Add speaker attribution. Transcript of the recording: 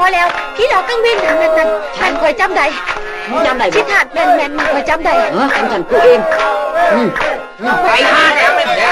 Speaker 1: พอแล้วพี่เราวกังเว้นนั่นนั่นนั่นฉันคอยจำได้
Speaker 2: จำได้
Speaker 1: ชิ
Speaker 2: ด
Speaker 1: ถัดแมนแมนนคอยจำได้
Speaker 2: เออฉันฉันกูเองไปหาแล้วไปแล้